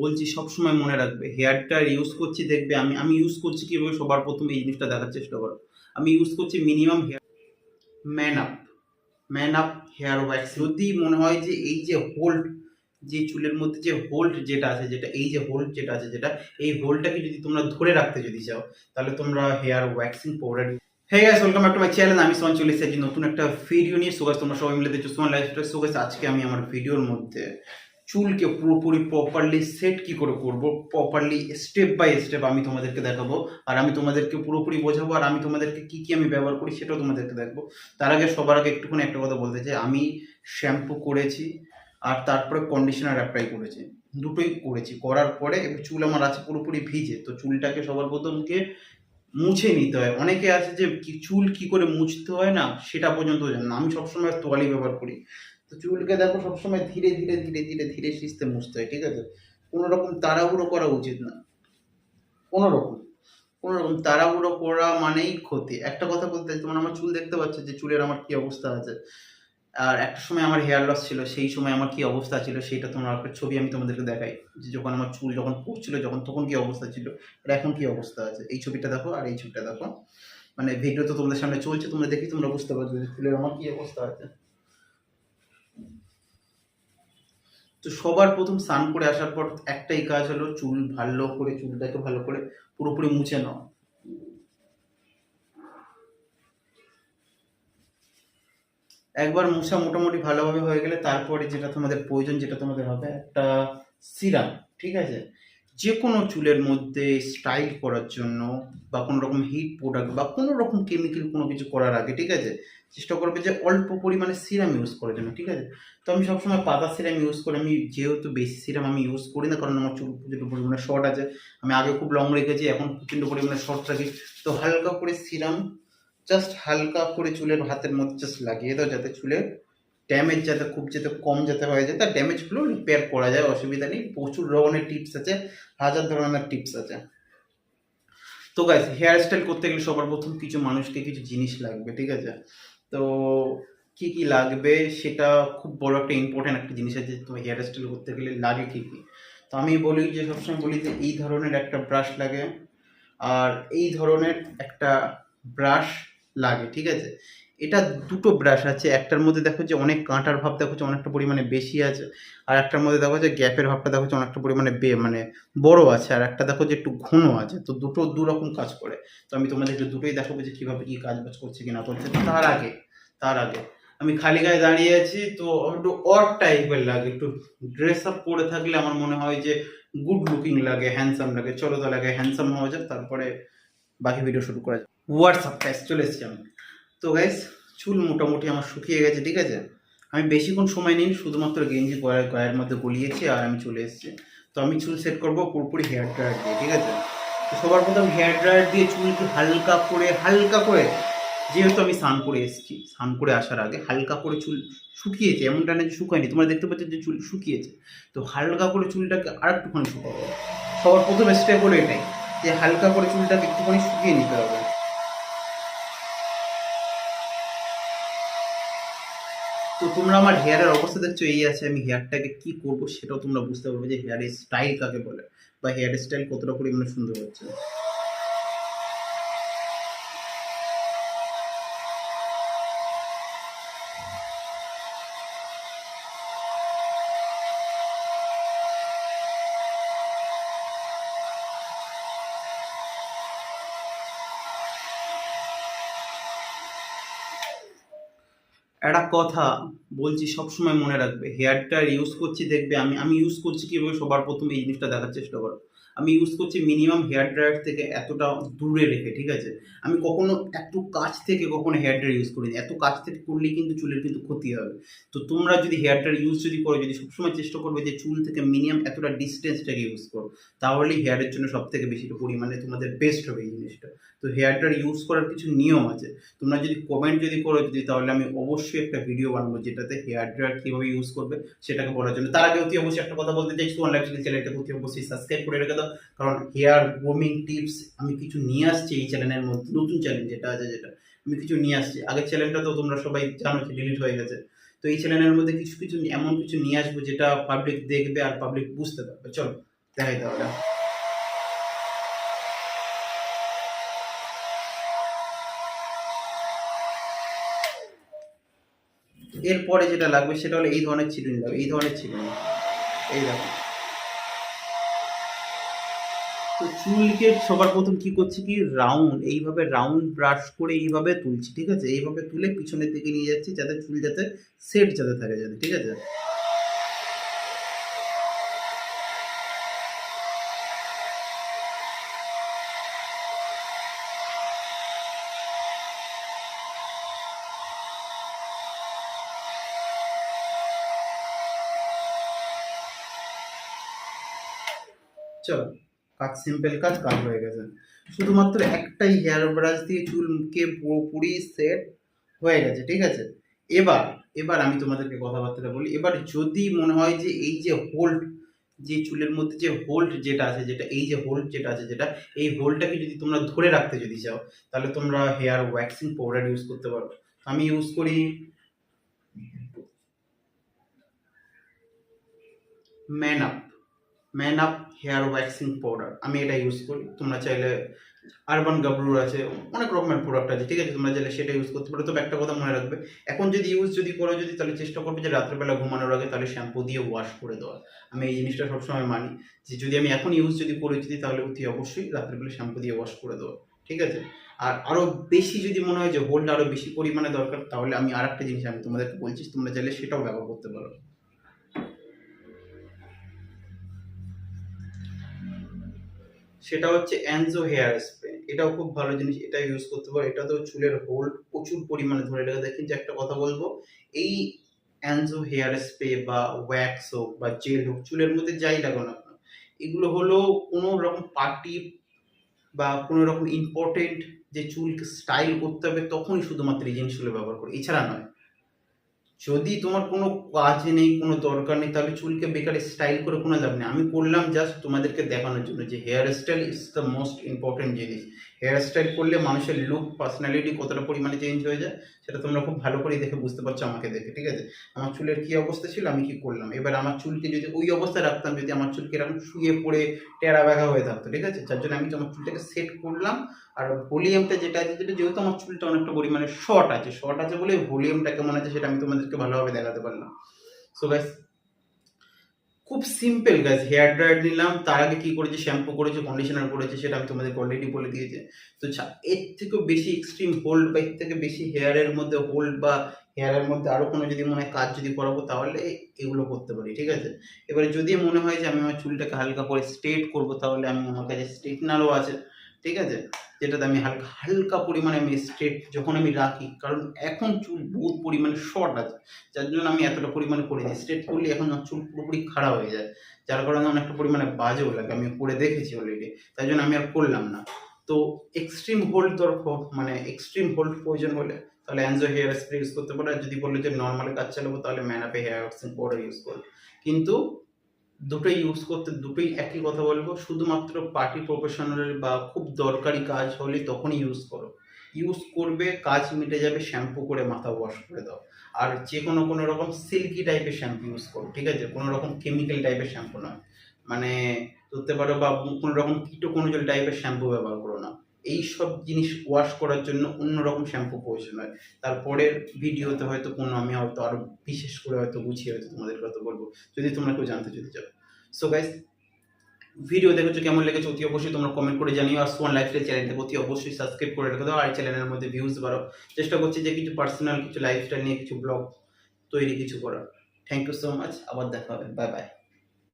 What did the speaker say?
বলছি সবসময় মনে রাখবে। হেয়ার ড্রায়ার ইউজ করছি, দেখবে আমি আমি ইউজ করছি কীভাবে? সবার প্রথমে এই জিনিসটা দেখার চেষ্টা করো। আমি ইউজ করছি minimum hair man up man up hair wax যদি মনে হয় যে এই যে হোল্ড যে চুলের মধ্যে যে হোল্ড যেটা আছে, যেটা, এই যে হোল্ড যেটা আছে, যেটা, এই হোল্ডটাকে যদি তোমরা ধরে রাখতে যদি চাও, তাহলে তোমরা hair waxing powder hey guys welcome back to my channel আমি সোহান চলে এসেছি নতুন একটা ভিডিও নিয়ে। সোগাস তোমরা সবাই মিলে দেখছ সোহান লাইফস্টাইল সোগাস আজকে আমি আমার ভিডিওর মধ্যে চুলকে পুরোপুরি প্রপারলি সেট কি করে করব? প্রপারলি স্টেপ বাই স্টেপ আমি তোমাদেরকে দেখাবো। আর আমি তোমাদেরকে পুরোপুরি বোঝাবো আর আমি তোমাদেরকে কি কি আমি ব্যবহার করি সেটাও তোমাদেরকে দেখব। তার আগে সবার আগে একটুখানি একটা কথা বলতে চাই। আমি শ্যাম্পু করেছি আর তারপরে কন্ডিশনার অ্যাপ্লাই করেছি। দুটোই করেছি। করার পরে চুল আমার আছে পুরোপুরি ভিজে। তো চুলটাকে সবার প্রথমকে মুছে নিতে হয়। অনেকে আছে যে চুল কি করে মুছতে হয় না সেটা পর্যন্ত জানে না। আমি সবসময় তোয়ালি ব্যবহার করি। তো চুলকে দেখো সবসময় ধীরে ধীরে ধীরে ধীরে ধীরে সিস্তে মুছতে হয়, ঠিক আছে? কোনো রকম তাড়াহুড়ো করা উচিত না। কোনো রকম কোনো রকম তাড়াহুড়ো করা মানেই ক্ষতি। একটা কথা বলতে তোমার আমার চুল দেখতে পাচ্ছ যে চুলের আমার কি অবস্থা আছে? আর একটা সময় আমার হেয়ার লস ছিল, সেই সময় আমার কি অবস্থা ছিল সেটা তোমার একটা ছবি আমি তোমাদেরকে দেখাই। যে যখন আমার চুল যখন পড়ছিল, যখন তখন কি অবস্থা ছিল, আর এখন কি অবস্থা আছে? এই ছবিটা দেখো আর এই ছবিটা দেখো। মানে ভিডিও তো তোমাদের সামনে চলছে, তোমরা দেখি তোমরা বুঝতে পারছ যে চুলের আমার কি অবস্থা আছে। তো সবার প্রথম স্নান করে আসার পর একটাই কাজ হলো চুল ভালো করে, চুলটাকে ভালো করে পুরোপুরি মুছে নাও। একবার মুছা মোটামুটি ভালোভাবে হয়ে গেলে তারপরে যেটা তোমাদের প্রয়োজন, যেটা তোমাদের হবে একটা সিরাম, ঠিক আছে? যে কোনো চুলের মধ্যে স্টাইল করার জন্য বা কোনো রকম হিট প্রোডাক্ট বা কোনো রকম কেমিক্যাল কোনো কিছু করার আগে, ঠিক আছে? চেষ্টা করবে যে অল্প পরিমাণে সিরাম ইউজ করার জন্য, ঠিক আছে? তো আমি সবসময় পাতা সিরাম ইউজ করি। আমি যেহেতু বেশি সিরাম আমি ইউজ করি না, কারণ আমার চুল প্রচুর পরিমাণে শর্ট আছে। আমি আগে খুব লং রেখেছি, এখন প্রচণ্ড পরিমাণে শর্ট রাখি। তো হালকা করে সিরাম জাস্ট হালকা করে চুলের হাতের মধ্যে জাস্ট লাগিয়ে দাও, যাতে চুলের ড্যামেজ যাতে খুব যাতে কম যাতে হয়ে যায় তার ড্যামেজগুলো রিপেয়ার করা যায়, অসুবিধা নেই। প্রচুর ধরনের টিপস আছে, হাজার ধরনের টিপস আছে। তো গাইস হেয়ার স্টাইল করতে গেলে সবার প্রথম কিছু মানুষকে কিছু জিনিস লাগবে, ঠিক আছে? তো কী কী লাগবে সেটা খুব বড় একটা ইম্পর্টেন্ট একটা জিনিস আছে, তো হেয়ার স্টাইল করতে গেলে লাগে কি কি? তো আমি বলি যে, সবসময় বলি যে, এই ধরনের একটা ব্রাশ লাগে, আর এই ধরনের একটা ব্রাশ লাগে, ঠিক আছে? এটা দুটো ব্রাশ আছে। একটার মধ্যে দেখো যে অনেক কাঁটার ভাব, দেখো যে অনেকটা পরিমাণে বেশি আছে। আর একটার মধ্যে দেখো যে গ্যাপের ভাবটা দেখো যে অনেকটা পরিমাণে বে মানে বড় আছে। আর একটা দেখো যে একটু ঘন আছে। তো দুটো দু রকম কাজ করে। তো আমি তোমাদেরকে দুটোই দেখাবো যে কীভাবে কী কাজ বাজ করছে কি না করছে তার আগে তার আগে। আমি খালি গায়ে দাঁড়িয়ে আছি, তো একটু অড টাইপের লাগে। একটু ড্রেস আপ পরে থাকলে আমার মনে হয় যে গুড লুকিং লাগে হ্যান্ডসাম লাগে। চলো তো লাগে হ্যান্ডসাম হওয়া যাক, তারপরে বাকি ভিডিও শুরু করা যাক। হোয়াটসঅ্যাপ চলে এসেছি আমি। তো গাইস চুল মোটামুটি আমার শুকিয়ে গেছে, ঠিক আছে? আমি বেশিক্ষণ সময় নিই শুধুমাত্র গেঞ্জি গয়ের গায়ের মধ্যে গলিয়েছি আর আমি চলে এসেছি। তো আমি চুল সেট করব পুরোপুরি হেয়ার ড্রায়ার দিয়ে, ঠিক আছে? তো সবার প্রথম হেয়ার ড্রায়ার দিয়ে চুল একটু হালকা করে হালকা করে, যেহেতু আমি স্নান করে এসেছি, স্নান করে আসার আগে হালকা করে চুল শুকিয়েছে, এমনটা না যে শুকায়নি, তোমরা দেখতে পাচ্ছ যে চুল শুকিয়েছে। তো হালকা করে চুলটাকে আর একটুখানি শুকাবো সবার প্রথম স্টেপ হলো এটাই, যে হালকা করে চুলটাকে একটুখানি শুকিয়ে নিতে হবে তো তোমরা আমার হেয়ারের অবস্থা দেখছ, এই আছে, আমি হেয়ারটাকে কি করব সেটাও তোমরা বুঝতে পারবে যে হেয়ার স্টাইল কাকে বলে বা হেয়ার স্টাইল কতটা পরিমাণে সুন্দর হচ্ছে। একটা কথা বলছি সবসময় মনে রাখবে। হেয়ারটা ইউজ করছি, দেখবে আমি আমি ইউজ করছি কীভাবে, সবার প্রথমে এই জিনিসটা দেখার চেষ্টা করো। আমি ইউজ করছি মিনিমাম হেয়ার ড্রায়ার থেকে এতটা দূরে রেখে, ঠিক আছে? আমি কখনো এত কাছ থেকে কখনো হেয়ার ড্রায়ার ইউজ করিনি। এত কাছ থেকে করলেই কিন্তু চুলের কিন্তু ক্ষতি হবে। তো তোমরা যদি হেয়ার ড্রায়ার ইউজ যদি করো, যদি সবসময় চেষ্টা করবে যে চুল থেকে মিনিমাম এতটা ডিস্টেন্সটাকে ইউজ করো, তাহলেই হেয়ারের জন্য সব থেকে বেশি পরিমাণে তোমাদের বেস্ট হবে এই জিনিসটা। তো হেয়ার ড্রায়ার ইউজ করার কিছু নিয়ম আছে। তোমরা যদি কমেন্ট যদি করো, যদি তাহলে আমি অবশ্যই একটা ভিডিও বানাবো যেটাতে হেয়ার ড্রায়ার কীভাবে ইউজ করবে সেটাকে বলার জন্য। তার আগে অতি অবশ্যই একটা কথা বলতে চাই সুয়ান লাইফস্টাইল চ্যানেলটাকে অতি অবশ্যই সাবস্ক্রাইব করে রেখে দাও। কারণ হেয়ার গ্রোমিং টিপস আমি কিছু নিয়ে আসছি এই চ্যানেলের মধ্যে, নতুন চ্যানেল যেটা আছে যেটা, আমি কিছু নিয়ে আসছি। আগের চ্যানেলটা তো তোমরা সবাই জানো যে ডিলিট হয়ে গেছে। তো এই চ্যানেলের মধ্যে কিছু কিছু, এমন কিছু নিয়ে আসব যেটা পাবলিক দেখবে আর পাবলিক বুঝতে পারবে। চলো, দেখাই তাহলে। এরপরে যেটা লাগবে সেটা হলো এই ধরনের চিরুনি লাগবে এই ধরনের চিরুনি এই দেখো তো চুলকে সবার প্রথম কি করছি কি? রাউন্ড এইভাবে রাউন্ড ব্রাশ করে এইভাবে তুলছি, ঠিক আছে? এইভাবে তুলে পিছনের দিকে নিয়ে যাচ্ছি যাতে চুল যাতে সেট যাতে থাকে যাতে, ঠিক আছে? চলো। কাজ সিম্পল কাজ কাজ হয়ে গেছে। শুধুমাত্র একটাই হেয়ার ব্রাশ দিয়ে চুলকে পুরোপুরি সেট হয়ে গেছে, ঠিক আছে? এবার এবার আমি তোমাদেরকে কথাবার্তাটা বলি। এবার যদি মনে হয় যে এই যে হোল্ড যে চুলের মধ্যে যে হোল্ড যেটা আছে, যেটা, এই যে হোল্ড যেটা আছে, যেটা, এই হোল্ডটাকে যদি তোমরা ধরে রাখতে যদি চাও, তাহলে তোমরা হেয়ার ওয়্যাক্সিং পাউডার ইউজ করতে পারো। আমি ইউজ করি man up man up hair waxing powder আমি এটা ইউজ করি। তোমরা চাইলে আরবান গাবরুর আছে, অনেক রকমের প্রোডাক্ট আছে, ঠিক আছে? তোমরা চাইলে সেটা ইউজ করতে পারো। তবে একটা কথা মনে রাখবে, এখন যদি ইউজ যদি করো, যদি তাহলে চেষ্টা করবে যে রাত্রেবেলা ঘুমানোর আগে তাহলে শ্যাম্পু দিয়ে ওয়াশ করে দেওয়া। আমি এই জিনিসটা সবসময় মানি যে যদি আমি এখন ইউজ যদি করে, যদি তাহলে অতি অবশ্যই রাত্রেবেলা শ্যাম্পু দিয়ে ওয়াশ করে দেওয়া, ঠিক আছে? আর আরও বেশি যদি মনে হয় যে হোল্ড আরও বেশি পরিমাণে দরকার, তাহলে আমি আর একটা জিনিস আমি তোমাদেরকে বলছি, তোমরা চাইলে সেটাও ব্যবহার করতে পারো। সেটা হচ্ছে অ্যানজো হেয়ার স্প্রে এটাও খুব ভালো জিনিস, এটা ইউজ করতে পারো। এটাতেও চুলের হোল্ড প্রচুর পরিমাণে ধরে রাখে দেখেন যে একটা কথা বলব, এই অ্যানজো হেয়ার স্প্রে বা ওয়্যাক্স হোক বা জেল হোক, চুলের মধ্যে যাই লাগো না এগুলো হলো কোনো রকম পার্টি বা কোনো রকম ইম্পর্টেন্ট যে চুলকে স্টাইল করতে হবে, তখনই শুধুমাত্র এই জিনিসগুলো ব্যবহার করো। এছাড়া নয় যদি তোমার কোনো কাজ নেই, কোনো দরকার নেই, তাহলে চুলকে বেকার স্টাইল করে কোনো লাভ নেই। আমি করলাম জাস্ট তোমাদেরকে দেখানোর জন্য যে hair style is the most important জিনিস। হেয়ার স্টাইল করলে মানুষের লুক পার্সোনালিটি কতটা পরিমাণে চেঞ্জ হয়ে যায় সেটা তোমরা খুব ভালো করেই দেখে বুঝতে পারছ আমাকে দেখে, ঠিক আছে? আমার চুলের কী অবস্থা ছিল, আমি কি করলাম? এবার আমার চুলকে যদি ওই অবস্থায় রাখতাম, যদি আমার চুলকে এরকম শুয়ে পড়ে, টেরা ব্যাঘা হয়ে থাকতো, ঠিক আছে? যার জন্য আমি আমার চুলটাকে সেট করলাম। আর ভলিউমটা যেটা আছে যেটা যেহেতু আমার চুলটা অনেকটা পরিমাণে শর্ট আছে শর্ট আছে বলে ভলিউমটা কেমন আছে, সেটা আমি তোমাদেরকে ভালোভাবে দেখাতে পারলাম। সো গাইস খুব সিম্পল গাছ হেয়ার ড্রায়ার নিলাম, তার আগে কি করেছে শ্যাম্পু করেছে কন্ডিশনার করেছে, সেটা আমি তোমাদের অলরেডি বলে দিয়েছি। তো এর থেকেও বেশি এক্সট্রিম হোল্ড বা এর থেকে বেশি হেয়ারের মধ্যে হোল্ড বা হেয়ারের মধ্যে আরও কোনো যদি মনে হয় কাজ যদি করাবো, তাহলে এগুলো করতে পারি, ঠিক আছে? এবারে যদি মনে হয় যে আমি আমার চুলটাকে হালকা করে স্ট্রেট করব, তাহলে আমি আমার কাছে স্ট্রেটনারও আছে। ঠিক আছে? যেটাতে আমি হালকা হালকা পরিমাণে আমি স্ট্রেট যখন আমি রাখি, কারণ এখন চুল বহুত পরিমাণে শর্ট আছে, যার জন্য আমি এতটা পরিমাণে করে দিই। স্ট্রেট করলে এখন চুল পুরোপুরি খারাপ হয়ে যায়, যার কারণে অনেকটা পরিমাণে বাজেও লাগে আমি করে দেখেছি অলরেডি তাই জন্য আমি আর করলাম না। তো এক্সট্রিম হোল্ড দরকার মানে এক্সট্রিম হোল্ড প্রয়োজন হলে তাহলে অ্যানজো হেয়ার স্প্রে ইউজ করতে পারো, আর যদি বলল যে নর্মাল কাজ চালাবো, তাহলে ম্যানাপে হেয়ার ওয়াক্সিং পাউডার ইউজ করো। কিন্তু দুটোই ইউজ করতে, দুটোই একই কথা বলব। শুধুমাত্র পার্টি প্রফেশনাল বা খুব দরকারি কাজ হলে তখনই ইউজ করো। ইউজ করবে, কাজ মিটে যাবে শ্যাম্পু করে মাথা ওয়াশ করে দাও। আর যে কোনো কোনো রকম সিল্কি টাইপের শ্যাম্পু ইউজ করো, ঠিক আছে? কোনো রকম কেমিক্যাল টাইপের শ্যাম্পু নয়। মানে ধরতে পারো বা কোনো রকম কীটকণজল টাইপের শ্যাম্পু ব্যবহার করো না। এই সব জিনিস ওয়াশ করার জন্য অন্য রকম শ্যাম্পু প্রয়োজন হয়। তারপরের ভিডিওতে হয়তো কোনো আমি হয়তো আরও বিশেষ করে হয়তো গুছিয়ে হয়তো তোমাদের কথা বলব, যদি তোমরা কেউ জানতে যদি চাও। সো গাইস ভিডিও দেখেছ, কেমন লেগেছে অতি অবশ্যই তোমরা কমেন্ট করে জানিও, আর সোয়ান লাইফস্টাইল চ্যানেলটাকে অতি অবশ্যই সাবস্ক্রাইব করে রেখে দাও, আর চ্যানেলের মধ্যে ভিউজ বাড়ো চেষ্টা করছি যে কিছু পার্সোনাল কিছু লাইফস্টাইল নিয়ে কিছু ব্লগ তৈরি কিছু করার। থ্যাংক ইউ সো মাচ আবার দেখা হবে। Bye bye